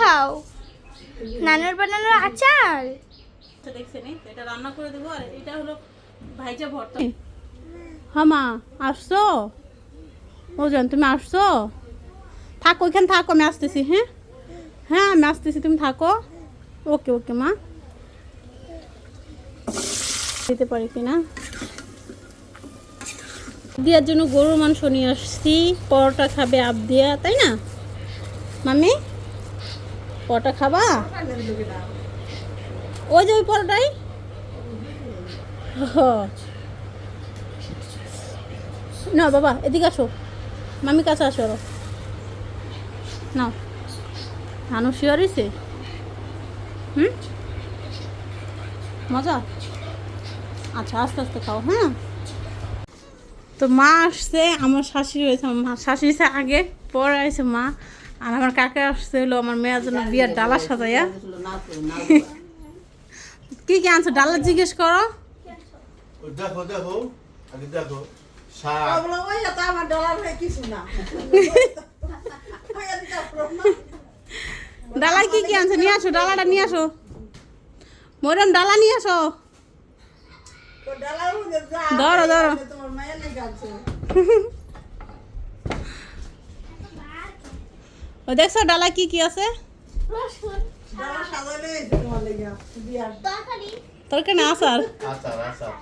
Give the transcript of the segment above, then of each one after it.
খাও। নানুর বানানোর আচার? আচ্ছা দেখছেন এটা রান্না করে দেবো, আর এটা হলো ভাইজা ভর্তা। হ্যাঁ মা, আসছো? ওজন, তুমি আসছো? থাকো, ওইখানে থাকো, আমি আসতেছি হ্যাঁ? হ্যাঁ আমি আসতেছি, তুমি থাকো। ওকে ওকে, মা। দিতে পারি কিনা দিয়ার জন্য গরুর মাংস নিয়ে আসছি, পরোটা খাবে আপ দিয়া, তাই না? মামি? পরোটা খাবা? ওই যে ওই পরোটাই। না বাবা, এদিকে আসো। মামি কাছে আসো। আরও। না নানু শিওরিছে হুম? মজা? আচ্ছা আস্তে আস্তে খাও হ্যাঁ? তো মা আসছে, আমার শাশুড়ি হয়েছে মা শাশুড়ি আগে, পরে আসছে মা। আর আমার কাকা আসছে হলো আমার মেয়ের জন্য বিয়ের ডালা সাজাইয়া। কি কি আনছো? ডালা জিজ্ঞেস করো। দেখো দেখো আগে দেখো হয়ে। ডালা কি কি আনছো? নিয়ে আসো ডালাটা নিয়ে আসো। মরম ডালা নিয়ে আসো। ধরো, ধরো। আছে, তোমার মায়ের লেগে আছে। ও দেখছ ডালা কি কি আছে। তোর কেন আসার আচার?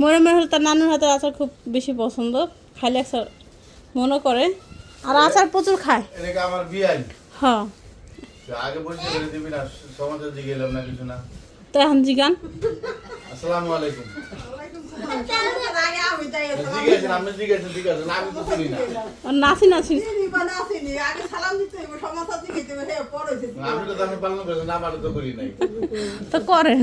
মরমের হলে তার নানুর হাতের আচার খুব বেশি পছন্দ। খাইলে আচার মনে করে। আর আচার প্রচুর খায়। আমার বিয়াই। হ্যাঁ আগে পরিচয় দিবি না সমাজের দিকে এলাম না কিছু না। তো এখন জিগান। আসসালামু আলাইকুম। নাচি নাচি তো করেন।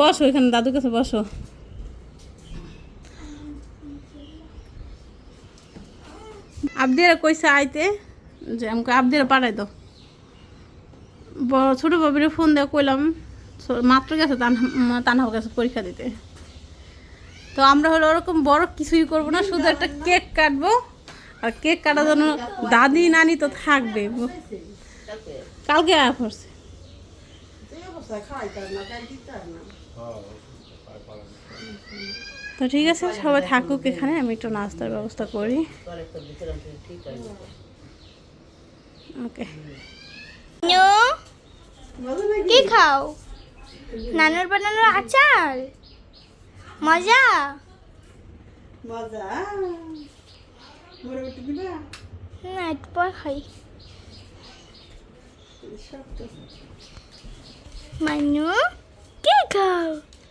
বসো এখানে দাদুর কাছে বসো। আবদিরা কইছে আইতে যে আমাকে আবদিরা পাঠাই দাও। ছোটো বাবির ফোন দেওয়া কইলাম মাত্র গেছে তানহা তানহার কাছে পরীক্ষা দিতে। তো আমরা হলো ওরকম বড় কিছুই করব না, শুধু একটা কেক কাটবো। আর কেক কাটার জন্য দাদি, নানি তো থাকবে। কালকে আয়া পালন তো ঠিক আছে, সবাই থাকুক এখানে, আমি একটু নাস্তার ব্যবস্থা করি। ওকে? কি খাও? নানুর বানানোর আচার? মজা? না একটু পর খাই। মানু কি খাও?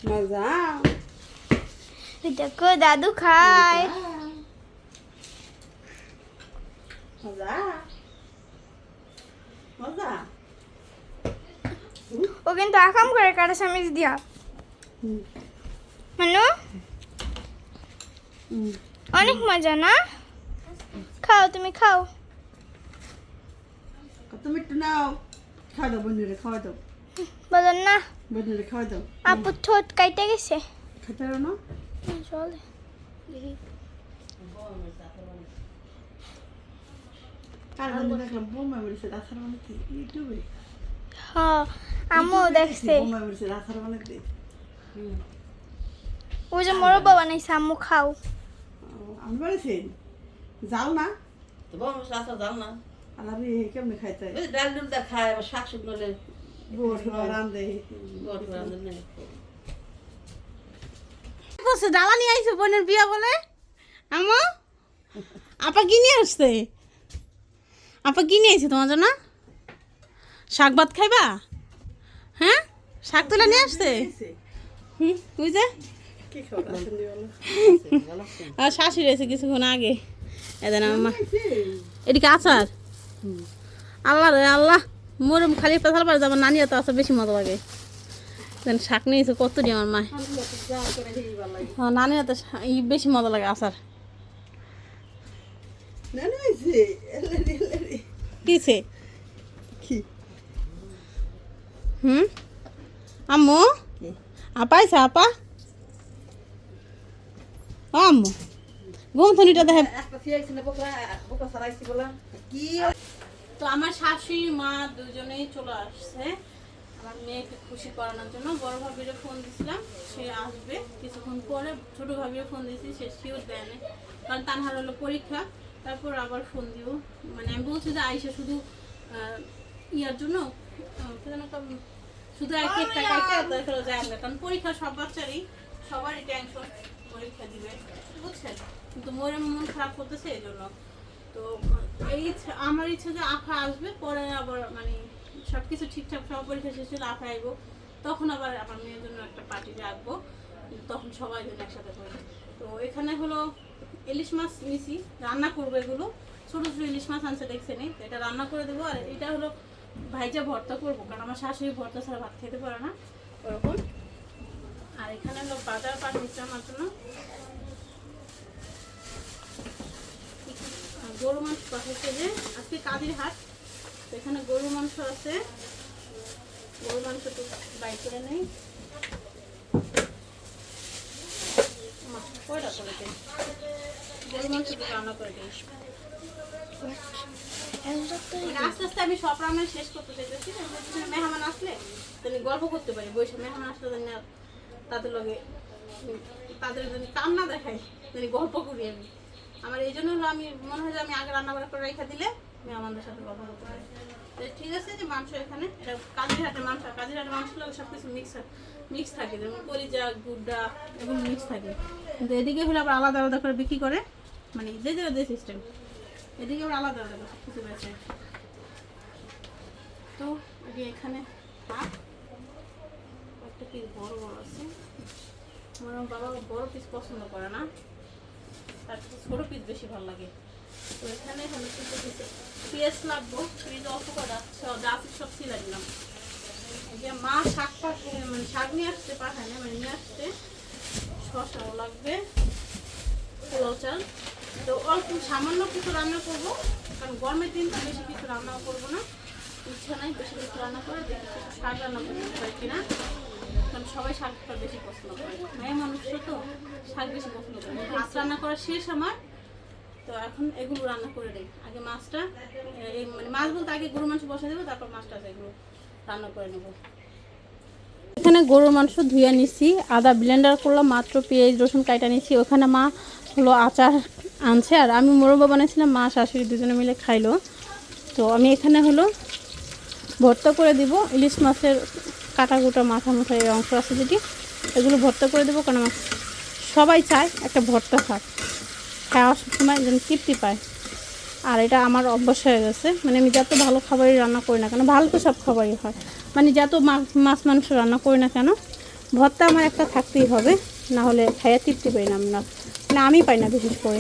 মজা। দেখো দাদু খায়। মজা। মজা। ও কিন্তু আকাম করে কাটা চামিচ দিয়া। মানু? অনেক মজা না? খাও তুমি খাও। তুমি একটু নাও। খাওয়া দাও বন্ধুরে খাওয়া দাও। বলেন না। বন্ধুরে খাওয়া দাও। আপু ঠোঁট কাইটে গেছে? খেতে না? চলে কার বন্ধু দেখলাম বোমা বেরিয়েছে রাস্তার মানে কি? ইউটিউবে। হ্যাঁ আমও দেখছে। বোমা বেরিয়েছে রাস্তার মানে ও যে মোরব্বা বানাইছে আম্মু খাও। আমি বেরিয়েছেন যাও না। তো বম সাসা দাও না। আর আমি কেমনে খাইতে ডাল ডুল দা খায় শাক শুকনো ডালা নিয়ে আইছে বোনের বিয়া বলে? আমো আপা কি নিয়ে আসছে? আপা কি নিয়ে আইছে তোমার জন্য? শাক ভাত খাইবা? হ্যাঁ? শাক তুলে নিয়ে আসছে? হুম বলো আর শাশুড়ি রয়েছে কিছুক্ষণ আগে। এদের আমার এদিকে আচার আল্লাহ রে আল্লাহ। মোরম খালি পেশাল পারে আমার নানি তো আছে বেশি মজা লাগে। দেন শাক নিয়েছে কত দিয়ে আমার মায় নানি ই বেশি মজা লাগে আচার। কিছে কি হুম? আম্মু? আপা আইসা আপা? আম্মু। গোমথনিটা দেখে একটা ফিয়াইছি না বোকা বোকা সারাইছি বলা। কি? তো আমার শাশুড়ি মা দুজনেই চলে আসছে। আমার মেয়েকে খুশি করানোর জন্য। বড় ভাবিরে ফোন দিছিলাম সে আসবে। কিছুক্ষণ পরে ছোট ভাবিরে ফোন দিয়েছি সে শিওর দেয় না কারণ তানহার হলো পরীক্ষা তারপর আবার ফোন দিও। মানে আমি বলছি যে আইসা শুধু ইয়ার জন্য শুধু এক একটা কাইটা তারপরে যায় না কারণ পরীক্ষা সব বাচ্চারই সবারই টেনশন পরীক্ষা দিবে বুঝছেন? কিন্তু মোরে মন খারাপ করতেছে এই জন্য তো এই আমার ইচ্ছা যে আফা আসবে পরে আবার মানে সব কিছু ঠিকঠাক সব পরীক্ষা শেষ হলে আফা আইবো। তখন আবার আমার মেয়ের জন্য একটা পার্টি রাখব তখন সবাই যেন একসাথে করব তো এখানে হলো ইলিশ মাছ নিছি রান্না করব এগুলো। ছোটো ছোটো ইলিশ মাছ আনছে দেখছে তো এটা রান্না করে দেবো আর এটা হলো ভাইজা ভর্তা করব, কারণ আমার শাশুড়ি ভর্তা ছাড়া ভাত খেতে পারে না, ওরকম। আর এখানে হলো বাজার নিচ্ছে আমার জন্য। গরু মাংস পাঠাচ্ছে যে, আজকে কাদির হাট, তো এখানে গরু মাংস আছে। গরু মাংস তো বাই করে নেই। কয়টা করে দিই গরু মাংস রান্না করে দিই আস্তে আস্তে আমি সব রান্না শেষ করতে চাইতেছি মেহমান আসলে তাহলে গল্প করতে পারি বৈশাখ মেহমান আসলে জানি তাদের লগে তাদের যদি কাম না দেখাই, তাহলে গল্প করি আমি। আমার এই জন্য হলো আমি, মনে হয় যে আমি আগে রান্না করে রেখে দিলে আমি আমাদের সাথে গল্প করতে পারি। ঠিক আছে যে মাংস এখানে, এটা কাজির হাটের মাংস কাজির হাটের মাংস লাগে সব কিছু মিক্স মিক্স থাকে, যেমন কলিজা, গুড্ডা, এগুলো মিক্স থাকে। কিন্তু এদিকে হলে আবার আলাদা আলাদা করে বিক্রি করে মানে যে যে সিস্টেম এদিকে আবার আলাদা আলাদা কিছু বেছে তো এই এখানে হাত একটা পিস বড় বড় আছে। আমার বাবা বড় পিস পছন্দ করে না। তার ছোটো পিস বেশি ভালো লাগে। তো এখানে হলো পিস পেঁয়াজ লাগবো। পেঁয়াজ অল্প করা সব যা আছে সব দিলাম। এই যে মা শাক পাক মানে শাক নিয়ে আসতে পাঠায় না মানে নিয়ে আসতে শসাও লাগবে, পোলাও চাল। তো অল্প সামান্য কিছু রান্না করব, কারণ গরমের দিন তো বেশি কিছু রান্না করব না। ইচ্ছা নাই বেশি কিছু রান্না করে শাক রান্না করতে পারি কিনা। কারণ সবাই শাকটা বেশি পছন্দ করে। মেয়ে মানুষ তো শাক বেশি পছন্দ করে। মাছ রান্না করা শেষ আমার। তো এখন এগুলো রান্না করে দিই। আগে মাছটা এই মানে মাছ বলতে আগে গরু মাংস বসা দেবো, তারপর মাছটা এগুলো রান্না করে নেব। এখানে গরুর মাংস ধুয়ে নিছি, আদা ব্লেন্ডার করলাম, মাত্র পেঁয়াজ রসুন কাটা নিছি। ওখানে মা হলো আচার আনছে আর আমি মোরব্বা বানাইছিলাম মা, শাশুড়ি দুজনে মিলে খাইলো। তো আমি এখানে হলো ভর্তা করে দিব, ইলিশ মাছের কাটা কুটা মাথা মাথা এই অংশ আছে যেটি, এগুলো ভর্তা করে দেবো কারণ সবাই চায় একটা ভর্তা খাক। খাওয়ার সময় যেন তৃপ্তি পায়। আর এটা আমার অভ্যাস হয়ে গেছে। মানে আমি যত ভালো খাবারই রান্না করি না কেন ভালো তো সব খাবারই হয়। মানে যত মাছ মাংস রান্না করি না কেন, ভর্তা আমার একটা থাকতেই হবে, না হলে খাইয়া তৃপ্তি পাই না আমরা। মানে আমি পাই না বিশেষ করে।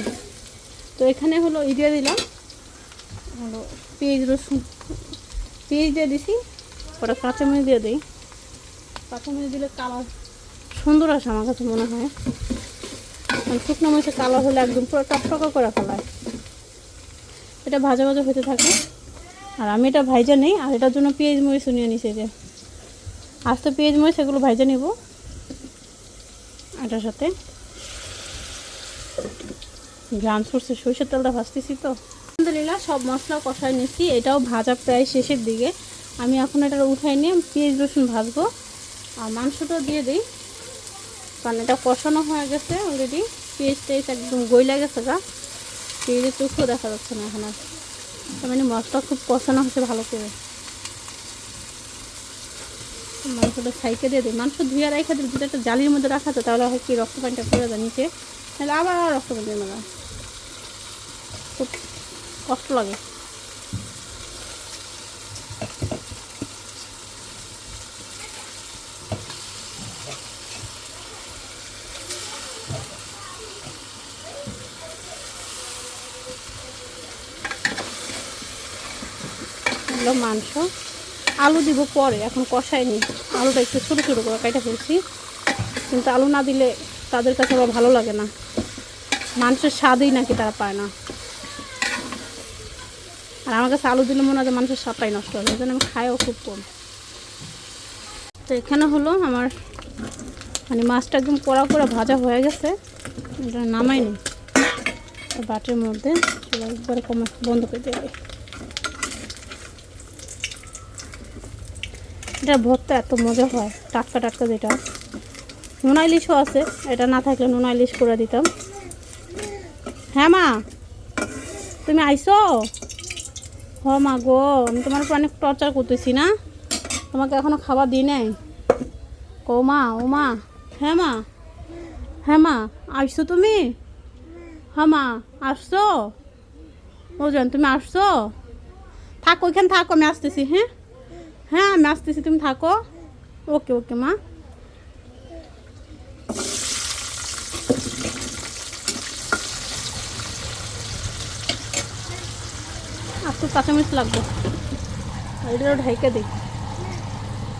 তো এখানে হলো ই দিয়ে দিলাম। হলো পেঁয়াজ, রসুন। পেঁয়াজ দিয়ে দিছি, ওটা কাঁচামরিচ দিয়ে দিই। কাঁচামরিচ দিলে কালার সুন্দর আসে আমার কাছে মনে হয়। শুকনো মরিচের কালার হলে একদম পুরো টকটকা করে ফেলায়। এটা ভাজা ভাজা হতে থাকে। আর আমি এটা ভাইজা নেই, আর এটার জন্য পেঁয়াজ মরিচ নিয়ে নিছি যে। আজ তো পেঁয়াজ মরিচ, এগুলো ভাইজা নেব। এটার সাথে। ঘ্রাণ সরষে, সরষের তেলটা ভাজতেছি তো। আলহামদুলিল্লাহ, সব মশলা কষায় নিচ্ছি। এটাও ভাজা প্রায় শেষের দিকে। আমি এখন এটা উঠাই নিয়ে পেঁয়াজ, রসুন ভাজবো। আর মাংসটাও দিয়ে দিই। কারণ এটা কষানো হয়ে গেছে অলরেডি পেঁয়াজ টেজ একদম গইলা গেছে গা। পেঁয়াজের চোখও দেখা যাচ্ছে না এখন আর। তার মানে মশলা খুব কষানো হচ্ছে ভালো করে। মাংসটা সাইকে দিয়ে দিই। মাংস ধুয়ে রেখে দিই যদি একটা জালির মধ্যে রাখা তো তাহলে হয় কি রক্ত পানিটা পড়ে যায় নিচে। তাহলে আবার রক্ত পানি মেলা খুব কষ্ট লাগে। মাংস। আলু দিব পরে, এখন কষাইনি। আলুটা একটু ছোটো ছোটো করে কেটে ফেলছি। কিন্তু আলু না দিলে তাদের কাছে আবার ভালো লাগে না। মাংসের স্বাদই নাকি তারা পায় না। আর আমার কাছে আলু দিলে মনে হয় মানুষের স্বাদটাই নষ্ট হবে জন্য আমি খাইও খুব কম। তো এখানে হলো আমার মানে মাছটা একদম কড়া করে ভাজা হয়ে গেছে, এটা নামাইনি। বাটির মধ্যে একবারে কমা বন্ধ করে দেবে এটা ভর্তা, এত মজা হয়, টাটকা টাটকা যেটা। নোনা ইলিশও আছে, এটা না থাকলে নোনা ইলিশ করে দিতাম। হ্যাঁ মা। তুমি আইসো? হ মা গো, আমি তোমার উপর অনেক টর্চার করতেছি না। তোমাকে এখনও খাবার দিই নাই। ও মা ও মা। হ্যাঁ মা। হ্যাঁ মা আসছো তুমি? হ্যাঁ মা, আসছো? ওজন, তুমি আসছো? থাকো, ওইখানে থাকো, আমি আসতেছি হ্যাঁ? হ্যাঁ আমি আসতেছি, তুমি থাকো। ওকে ওকে মা। তো কাঁচামরিচ লাগবে। এটা ঢাইকে দিই।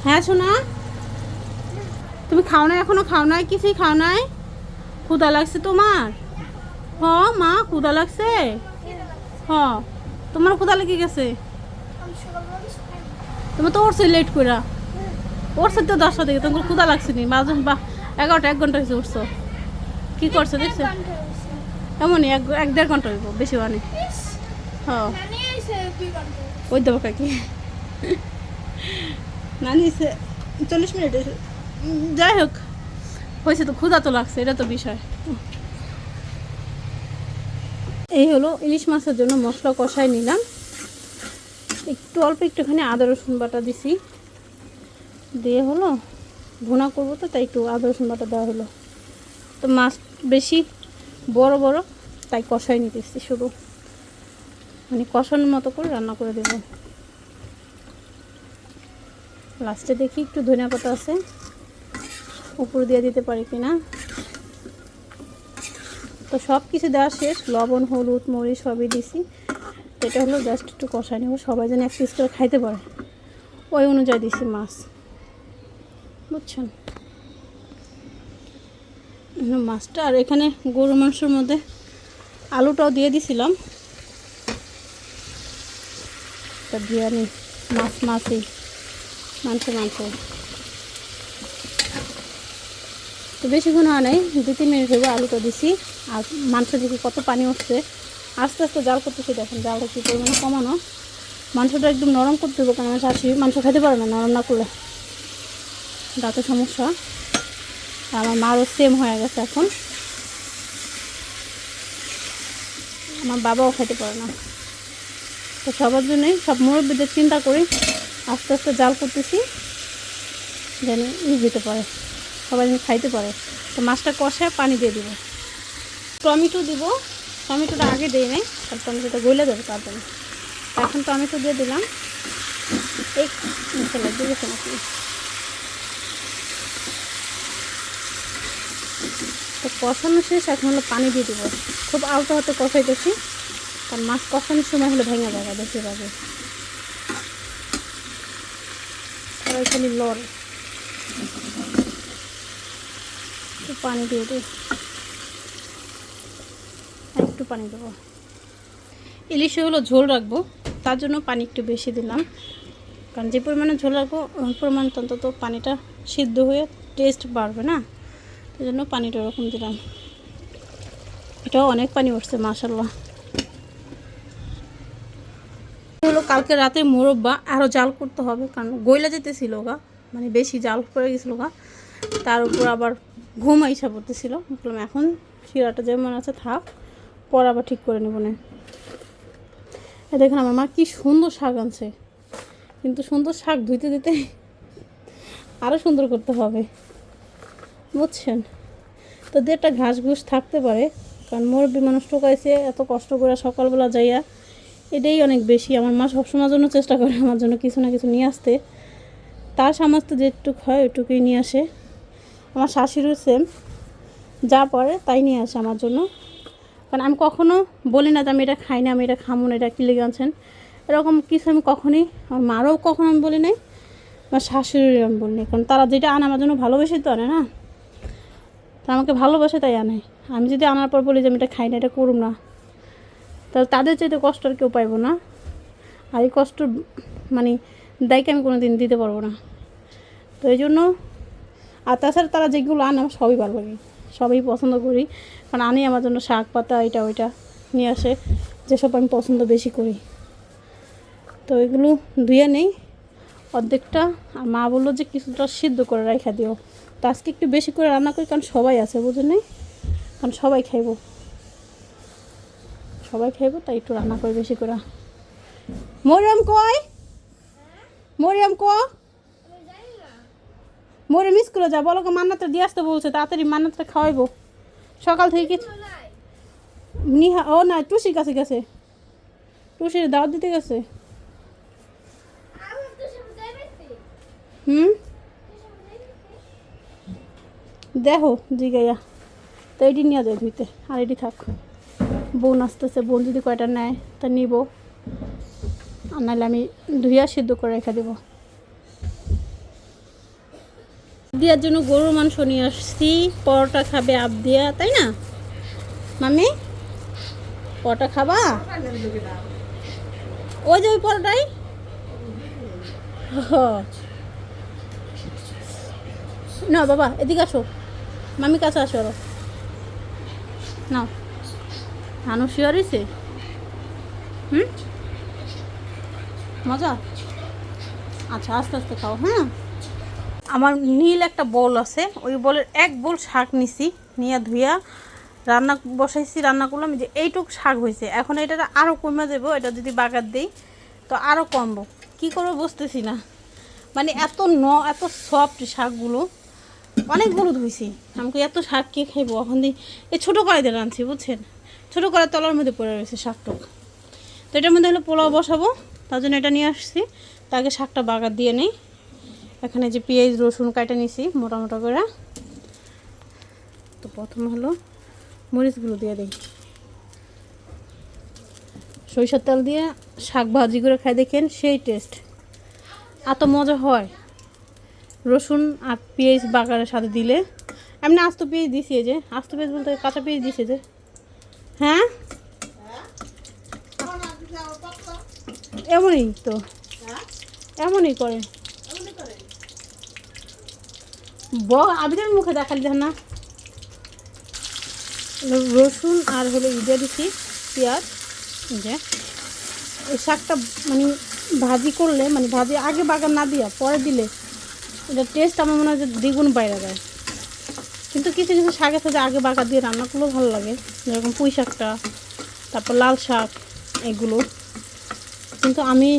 হ্যাঁ শোনা তুমি খাও না এখনও খাও নাই কিছুই খাও নাই? ক্ষুদা লাগছে তোমার? হ মা ক্ষুদা লাগছে? হ তোমার ক্ষুদা লেগে গেছে? তুমি তো উঠছে লেট করে উঠছে তো দশটা থেকে তোমার ক্ষুদা লাগছে নি? বাজে বা এগারোটা এক ঘণ্টা হয়েছে উঠছো। কি করছ দেখছ? এমনই এক এক দেড় ঘণ্টা হইব বেশি মানে হ্যাঁ ওই দেবো কাকি নানি চল্লিশ মিনিট যাই হোক। হয়েছে তো, ক্ষুধা তো লাগছে, এটা তো বিষয়। এই হলো ইলিশ মাছের জন্য মশলা কষাই নিলাম। একটু অল্প একটুখানি আদা, রসুন বাটা দিছি। দিয়ে হলো ভুনা করব তো, তাই একটু আদা, রসুন বাটা দেওয়া হলো। তো মাছ বেশি বড় বড়, তাই কষাই নিতেছি শুধু। মানে কষানোর মতো করে রান্না করে দেব। লাস্টে দেখি একটু ধনিয়া পাতা আছে। উপর দিয়ে দিতে পারি কিনা। তো সব কিছু দেওয়া শেষ। লবণ, হলুদ, মরিচ সবই দিছি। এটা হলো জাস্ট একটু কষাই নেব। সবাই যেন এক পিস করে খাইতে পারে। ওই অনুযায়ী দিছি মাছ। বুঝছেন? মাছটা আর এখানে গরু মাংসের মধ্যে আলুটাও দিয়ে দিছিলাম। তা বিরিয়ানি, মাছ মাছই মাংস মাংস। তো বেশিক্ষণ হয় নাই, দু তিন মিনিট হইব আলুটা দিছি, আর মাংস দিকে কত পানি উঠছে। আস্তে আস্তে জাল করতেছি, দেখেন জালটা কী পরিমাণে কমানো। মাংসটা একদম নরম করতে হবে কারণ আমার মাংস খেতে পারে না, নরম না করলে। দাঁতে সমস্যা। আমার মারও সেম হয়ে গেছে এখন। আমার বাবাও খেতে পারে না। তো সবার জন্যই, সব মুরব্বীদের চিন্তা করি, আস্তে আস্তে জাল করতেছি, যেন ই দিতে পারে, সবাই যেন খাইতে পারে। তো মাছটা কষায় পানি দিয়ে দিব। টমেটো দিব, টমেটোটা আগে দিই নাই তার টমেটোটা গলে দেবে তাড়াতাড়ি। এখন টমেটো দিয়ে দিলাম। এই, মশলা দিয়ে নাকি তো কষানো শেষ, এখন হলো পানি দিয়ে দিব। খুব আলতো হাতে কষাইতেছি। কারণ মাছ কষানোর সময় হলে ভেঙে যাবে বেশিরভাগে খালি লড়। পানি দিয়ে দিই একটু পানি দেবো। ইলিশে হলো ঝোল রাখব, তার জন্য পানি একটু বেশি দিলাম। কারণ যে পরিমাণে ঝোল রাখব, ওই পরিমাণ অন্তত পানিটা সিদ্ধ হয়ে টেস্ট বাড়বে না। এই জন্য পানিটা ওরকম দিলাম। এটাও অনেক পানি উঠছে মাসাল্লাহ হলো কালকে রাতে মোরব্বা আরও জাল করতে হবে, কারণ গইলা যেতেছিল গা মানে বেশি জাল পড়ে গেছিল গা। তার উপর আবার ঘুম আইসা পড়তেছিল বললাম, এখন শিরাটা যেমন আছে থাক, পর আবার ঠিক করে নেব না। দেখেন আমার মা কি সুন্দর শাক আনছে। কিন্তু সুন্দর শাক ধুইতে দিতে আরও সুন্দর করতে হবে, বুঝছেন? তো দু একটা ঘাস ঘুষ থাকতে পারে, কারণ মুরব্বী মানুষ টোকাইছে এত কষ্ট করে সকালবেলা যাইয়া এটাই অনেক বেশি। আমার মা সবসময়ের জন্য চেষ্টা করে আমার জন্য কিছু না কিছু নিয়ে আসতে। তার সামর্থ্য যেটুক হয় ওইটুকুই নিয়ে আসে। আমার শাশুড়িও সেম যা পারে তাই নিয়ে আসে আমার জন্য। কারণ আমি কখনো বলি না যে আমি এটা খাই না, আমি এটা খামো না, এটা কিলে লেগে আনছেন এরকম কিছু আমি কখনই, আমার মারও কখনো আমি বলি নাই, আমার শাশুড়ির আমি বলি নাই। কারণ তারা যেটা আনে আমার জন্য ভালোবেসে তো আনে না। তা আমাকে ভালোবাসে তাই আনে। আমি যদি আনার পর বলি যে আমি এটা খাই না, এটা করুম না। তাহলে তাদের চাইতে কষ্ট আর কেউ পাইবো না। আর এই কষ্ট মানে দায়কে আমি কোনো দিন দিতে পারব না। তো এই জন্য, আর তাছাড়া তারা যেগুলো আনে, আমার সবই ভালো লাগে সবই পছন্দ করি। কারণ আনি আমার জন্য শাক পাতা, এটা, ওইটা নিয়ে আসে। যেসব আমি পছন্দ বেশি করি। তো এগুলো ধুয়ে নেই। অর্ধেকটা, আর মা বলল যে কিছুটা সিদ্ধ করে রেখে দিও। তো আজকে একটু বেশি করে রান্না করি, কারণ সবাই আছে বুঝে নেই কারণ সবাই খাইবো। সবাই খাইবো, তাই একটু রান্না করি বেশি করে। মরিয়াম কয় মরিয়াম ক? মরিয়াম স্কুলে যা, বলো মান্নাতটা দিয়ে আসতে বলছে, তাড়াতাড়ি মান্নাতটা খাওয়াইবো। সকাল থেকে কিছু নিহা, ও না, টুসির কাছে গেছে। টুসির দাওয়াত দিতে গেছে। হুম? দেখো, জিগাইয়া। তো এটি নিয়ে যায় ধুইতে আর এটি থাক। বোন আসতেছে, বোন যদি কয়টা নেয় তা নিব। আর নাহলে আমি ধুইয়া সিদ্ধ করে রেখে দেবো। দিয়ার জন্য গরুর মাংস নিয়ে আসছি। পরোটা খাবে আবদিয়া তাই না? মামি, পরোটা খাবা? ওই যে ওই পরোটাই। না বাবা, এদিকে আসো। মামি কাছে আসো আরও। না হানু শিওরিছে হুম? মজা? আচ্ছা আস্তে আস্তে খাও হ্যাঁ? আমার নীল একটা বোল আছে, ওই বোলের এক বোল শাক নিছি, নিয়ে ধুইয়া রান্না, বসাইছি, রান্না করলাম যে এইটুক শাক হয়েছে এখন এটা আরও কমে যাব, এটা যদি বাগার দিই, তো আরও কমবো। কী করব বুঝতেছি না। মানে এত ন, এত সফট শাকগুলো অনেকগুলো ধুইছি আমাকে এত শাক কে খাইবো? এখন দিই এই ছোটো কড়াইতে রাঁধছি, বুঝছেন? ছোটো কড়াই তলার মধ্যে পড়ে রয়েছে শাকটুক। তো এটার মধ্যে হলো পোলাও বসাবো, তার জন্য এটা নিয়ে আসছি। তাকে শাকটা বাগার দিয়ে নেই। এখানে যে পেঁয়াজ, রসুন কাটা নিছি মোটা মোটা করে। তো প্রথম হলো মরিচগুলো দিয়ে দিই। সরিষার তেল দিয়ে শাক ভাজি করে খাই। দেখেন সেই টেস্ট এত মজা হয়। রসুন আর পেঁয়াজ বাগারের সাথে দিলে। এমনি আস্ত পেঁয়াজ দিছি যে, আস্ত পেঁয়াজ বলতে কাঁচা পেঁয়াজ দিছে যে। হ্যাঁ? এমনই তো। এমনই করে। ব আবিদের মুখে দেখালি দেখ না। রসুন আর হলো ইদে দিছি, পেঁয়াজ যে। এই শাকটা মানে ভাজি করলে মানে ভাজি আগে বাগান না দিয়া পরে দিলে, এটা টেস্ট আমার মনে হয় যে দ্বিগুণ বাইরে যায়। কিন্তু কিছু কিছু শাকের সাথে আগে বাগার দিয়ে রান্না করলেও ভালো লাগে। যেরকম পুঁই শাকটা, তারপর লাল শাক, এগুলো। কিন্তু আমি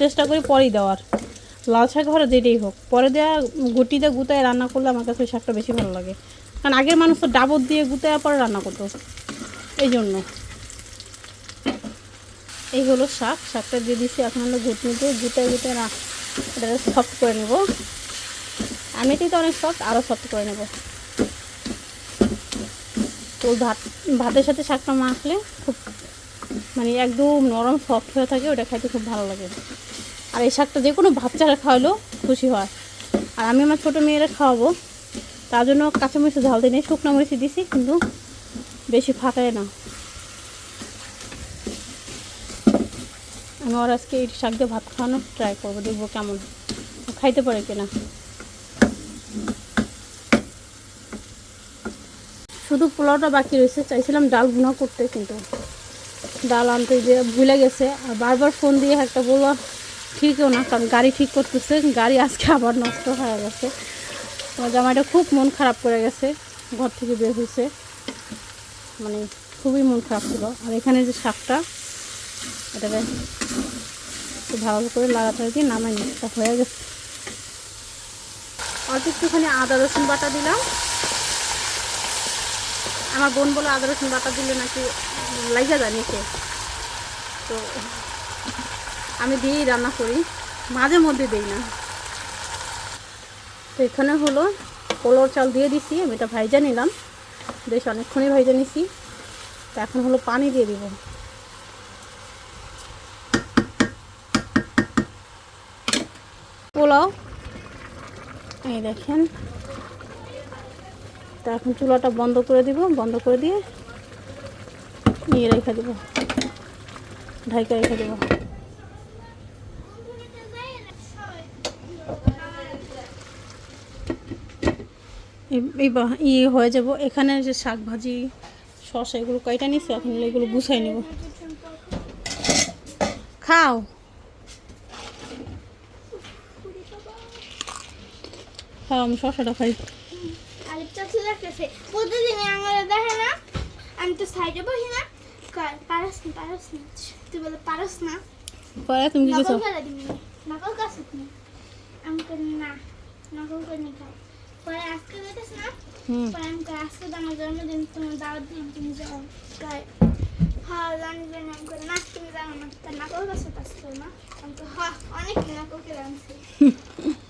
চেষ্টা করি পরেই দেওয়ার। লাল শাক ঘরে যেটাই হোক, পরে দেওয়া গুটিতে গুতায় রান্না করলে আমার কাছে ওই শাকটা বেশি ভালো লাগে। কারণ আগের মানুষ তো ডাবর দিয়ে গুতায় পরে রান্না করতো। এই জন্য। এই হলো শাক। শাকটা দিয়ে দিচ্ছি এখন হলো ঘুটনিতে গুতায় গুতায় না এটা সফট করে নেব। আমিতেই তো অনেক সফট আরও সফট করে নেব। তো ভাত, ভাতের সাথে শাকটা মাখলে খুব মানে একদম নরম সফট হয়ে থাকে, ওটা খাইতে খুব ভালো লাগে। আর এই শাকটা যে কোনো বাচ্চারা খাওয়ালেও খুশি হয়। আর আমি আমার ছোটো মেয়েরা খাওয়াবো, তার জন্য কাঁচামরিচ ঝাল দিই শুকনো মরিচ দিছি, কিন্তু বেশি ফাটায় না। আমি ওর আজকে এই শাক দিয়ে ভাত খাওয়ানোর ট্রাই করব, দেখব কেমন খাইতে পারে কিনা। শুধু পোলাওটা বাকি রয়েছে, চাইছিলাম ডাল ভুনা করতে, কিন্তু ডাল আনতে যে ভুলে গেছে। আর বারবার ফোন দিয়ে একটা বলল, ঠিকও না, কারণ গাড়ি ঠিক করতেছে, গাড়ি আজকে আবার নষ্ট হয়ে গেছে। আমার জামাইটা খুব মন খারাপ করে গেছে, ঘর থেকে বের হয়েছে। মানে খুবই মন খারাপ ছিল। আর এখানে যে শাকটা, এটাকে একটু ভালো করে লাগাতে হয় দিয়ে নামাই হয়ে গেছে। অল্প একটুখানি আদা রসুন বাটা দিলাম। আমার বোন বলে আদা রসুন বাটা দিলে নাকি লাগা যায় নিচে তো আমি দিয়েই রান্না করি, মাঝে মধ্যে দিই না। তো এখানে হলো পোলোর চাল দিয়ে দিছি, আমি এটা ভাইজা নিলাম। বেশ অনেকক্ষণই ভাইজা নিছি। তো এখন হলো পানি দিয়ে দিব। পোলাও। এই দেখেন তো এখন চুলাটা বন্ধ করে দিব, বন্ধ করে দিয়ে নিয়ে রেখে দেবো, ঢাইকা রেখে দেবো। ই হয়ে যাব। এখানে যে শাক ভাজি, শসা এগুলো কয়টা নিচ্ছে এখন এগুলো গুছাই নেব। খাও। খাও, আমি শসাটা খাই। লাগতেছে। প্রতিদিন আঙুলে দেখে না আমি তো সাইডে বসি না। পারস না পারস না। তুই বলে পারস না। পরে তুমি কি নকল করে কাছে তুমি? আমি কই না নকল করে নি খাও পরে আজকে যেতেছ না পরে আমি আজকে তো আমার জন্মদিন তোমার দাওয়াত দিলাম তুমি যাও। কয় হ্যাঁ জানি জানি। আমি কই না তুমি জানো না। তা নকল কাছে পাস করো না? আমি কই হ্যাঁ অনেক নকল করে আনছি।